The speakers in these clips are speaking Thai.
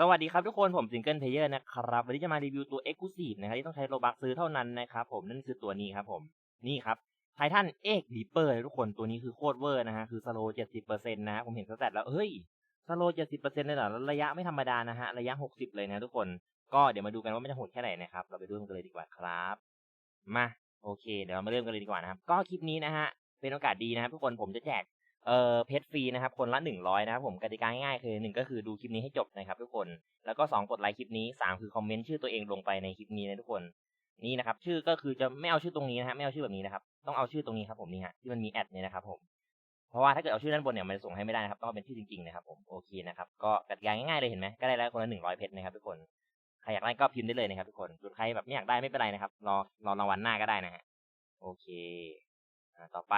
สวัสดีครับทุกคนผมซิงเกิลเพลเยอร์นะครับ วันนี้จะมารีวิวตัว e x c l u s i v e นะครับที่ต้องใช้โลบักซื้อเท่านั้นนะครับผมนั่นคือตัวนี้ครับผมนี่ครับไททันเอ็กดีเปอร์ทุกคนตัวนี้คือโคตรเวอร์นะฮะคือสโลเจ็ดสิบเปอร์เซ็นต์นะผมเห็นสแตทแล้วเฮ้ยสโลเจ็ดสิบเปอร์เซ็นต์เลยเหรอระยะไม่ธรรมดานะฮะระยะหกสิบเลยนะทุกคนก็เดี๋ยวมาดูกันว่ามันจะโหดแค่ไหนนะครับเราไปดูกันเลยดีกว่าครับมาโอเค เดี๋ยวเรามาเริ่มกันเลยดีกว่านะครับก็คลิปนี้นะฮะเป็นโอกาสดีนะครับทุกคนผมจะแจก เอ่อเพชรฟรีนะครับ คนละหนึ่งร้อยนะครับผมกติกาง่ายๆคือหนึ่งก็คือดูคลิปนี้ให้จบนะครับทุกคน แล้วก็สองกดไลค์คลิปนี้สามคือคอมเมนต์ชื่อตัวเองลงไปในคลิปนี้นะทุกคนนี่นะครับ ชื่อก็คือจะไม่เอาชื่อตรงนี้นะฮะไม่เอาชื่อแบบนี้นะครับ ต้องเอาชื่อตรงนี้ครับผมนี่ฮะที่มันมีแอดเนี่ยนะครับผมเพราะว่าถ้าเกิดเอาชื่อด้านบนเนี่ยมันส่งให้ไม่ได้นะครับต้องเป็นชื่อจริงๆนะครับผมโอเคนะครับก็กติกาง่ายๆเลยเห็นไหมก็ได้แล้วคนละหนึ่งร้อยเพชรนะครับทุกคนใครอยากได้ก็พิมพ์ได้เลยนะครับทุกคนส่วนใครแบบไม่อยากได้ไม่เป็นไรนะครับ รอรอรางวัลหน้าก็ได้นะฮะโอเคต่อไป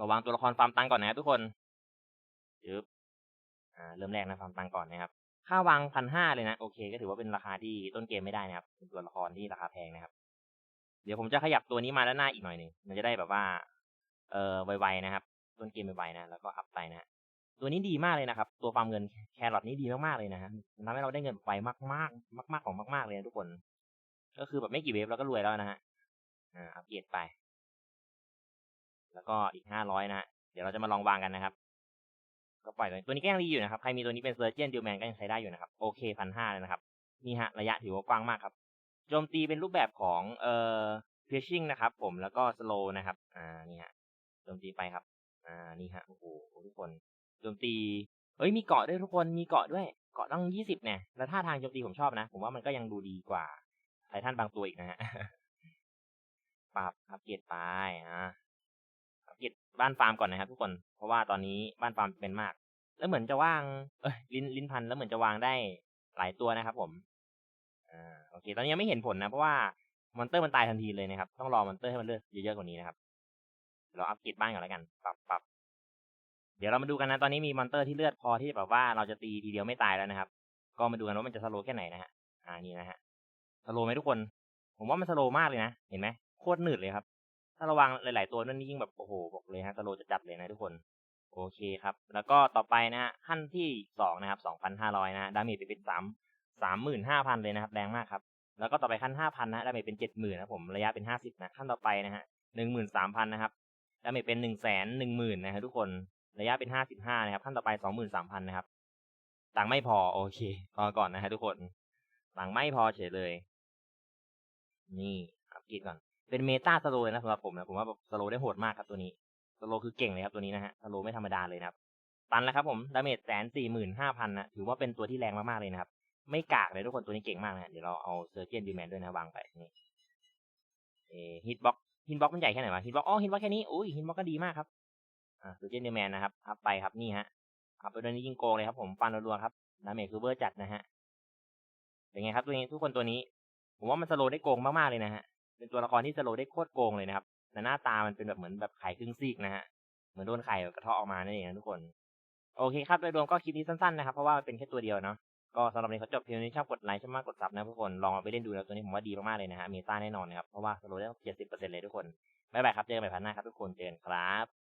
ระวังตัวละครฟาร์มตังก่อนนะทุกคนยึบอ่าเริ่มแรกนะฟาร์มตังก่อนนะครับ ค่าวางพันห้าเลยนะ โอเค ก็ถือว่าเป็นราคาที่ต้นเกมไม่ได้นะครับ เป็นตัวละครที่ราคาแพงนะครับ เดี๋ยวผมจะขยับตัวนี้มาด้านหน้าอีกหน่อยหนึ่งมันจะได้แบบว่า เอ่อไวๆนะครับ ต้นเกมไวๆนะ แล้วก็อัพไปนะตัวนี้ดีมากเลยนะครับ ตัวฟาร์มเงินแครอทนี้ดีมากๆเลยนะฮะทำให้เราได้เงินไวมากๆ มาก ๆของมาก ๆเลยนะทุกคน ก็คือแบบไม่กี่เวฟเราก็รวยแล้วนะฮะ อ่า อัปเกรดไป แล้วก็อีกห้าร้อยนะฮะเดี๋ยวเราจะมาลองวางกันนะครับ ก็ปล่อยตัวนี้ก็ยังดีอยู่นะครับ ใครมีตัวนี้เป็นเซอร์เจียนดิวแมนก็ยังใช้ได้อยู่นะครับ โอเคพันห้าเลยนะครับ นี่ฮะระยะถือว่ากว้างมากครับ โจมตีเป็นรูปแบบของเอ่อเพชชิ่งนะครับ ผม แล้วก็สโลนะครับ อ่า นี่ฮะ โจมตีไปครับ อ่า นี่ฮะ โอ้โห ทุกคน โจมตีเฮ้ย มีเกาะด้วยทุกคน มีเกาะด้วย เกาะตั้งยี่สิบเนี่ย แล้วท่าทางโจมตีผมชอบนะ ผมว่ามันก็ยังดูดีกว่าไททันบางตัวอีกนะฮะปรับอัปเกรดไป อ่า กรดบ้านฟาร์มก่อนนะครับทุกคน เพราะว่าตอนนี้บ้านฟาร์มเป็นมาก แล้วเหมือนจะวาง เอ้ยลิ้นลิ้นพันแล้วเหมือนจะวางได้หลายตัวนะครับ ผมอ่าโอเค ตอนนี้ยังไม่เห็นผลนะเพราะว่ามอนเตอร์มันตายทันทีเลยนะครับ ต้องรอมอนเตอร์ให้มันเลือดเยอะๆกว่านี้นะครับเราอัปเกรดบ้านก่อนแล้วกัน ปรับปรับเดี๋ยวเรามาดูกันนะ ตอนนี้มีมอนเตอร์ที่เลือดพอที่แบบว่าเราจะตีทีเดียวไม่ตายแล้วนะครับ ก็มาดูกันว่ามันจะสโลว์แค่ไหนนะฮะ อ่า นี่นะฮะ สโลว์ไหมทุกคน ผมว่ามันสโลว์มากเลยนะ เห็นไหม โคตรหนืดเลยครับ ถ้าระวังหลาย ๆ ตัวนั่นยิ่งแบบโอ้โหบอกเลยฮะสโลจะจัดเลยนะทุกคน โอเคครับ แล้วก็ต่อไปนะฮะขั้นที่สองนะครับสองพันห้าร้อยนะดาเมจไปเป็นสามสามหมื่นห้าพันเลยนะครับแรงมากครับ แล้วก็ต่อไปขั้นห้าพันนะดาเมจเป็นเจ็ดหมื่นนะผมระยะเป็นห้าสิบนะขั้นต่อไปนะฮะหนึ่งหมื่นสามพันนะครับดาเมจเป็นหนึ่งแสนหนึ่งหมื่นนะฮะทุกคนระยะเป็นห้าสิบห้านะครับขั้นต่อไปสองหมื่นสามพันนะครับตังไม่พอโอเคพอก่อนนะฮะทุกคนตังไม่พอเฉยเลย นี่อัปเกรดก่อน เป็นเมตาสโลเลยนะสำหรับผมนะผมว่าแบบสโลได้โหดมากครับตัวนี้สโลคือเก่งเลยครับตัวนี้นะฮะสโลไม่ธรรมดาเลยนะครับตันแล้วครับผมดาเมจแสนสี่หมื่นห้าพันนะถือว่าเป็นตัวที่แรงมากๆเลยนะครับ ไม่กากเลยทุกคนตัวนี้เก่งมากนะเดี๋ยวเราเอาเซอร์เจียนดีแมนด้วยนะวางไปนี่เอฮิตบ็อกฮิตบ็อกมันใหญ่แค่ไหนวะฮิตบ็อกอ๋อฮิตบ็อกแค่นี้อุ้ยฮิตบ็อกก็ดีมากครับอ่าเซอร์เจียนดีแมนนะครับอัพไปครับนี่ฮะอัพไปตัวนี้ยิงโกงเลยครับผมฟันรัวๆครับดาเมจคือเบอร์จัดนะฮะเป็นไงครับตัวนี้ทุกคนตัวนี้ ผมว่ามันสโลได้โกงมากๆเลยนะฮะ เป็นตัวละครที่สโลได้โคตรโกงเลยนะครับ แต่หน้าตามันเป็นแบบเหมือนแบบไข่ครึ่งซีกนะฮะ เหมือนโดนไข่กระเทาะออกมานั่นเองนะทุกคน โอเคครับ โดยรวมก็คลิปนี้สั้นๆนะครับ เพราะว่าเป็นแค่ตัวเดียวเนาะ ก็สำหรับวันนี้เขาจบเพียงนี้ชอบกดไลค์ชอบมากกดซับนะทุกคน ลองเอาไปเล่นดูแล้วตัวนี้ผมว่าดีมากๆเลยนะฮะเมตาแน่นอนนะครับ เพราะว่าสโลได้เจ็ดสิบเปอร์เซ็นต์เลยทุกคนบ๊ายบายครับ เจอกันใหม่พันหน้าครับทุกคน เจอกันครับ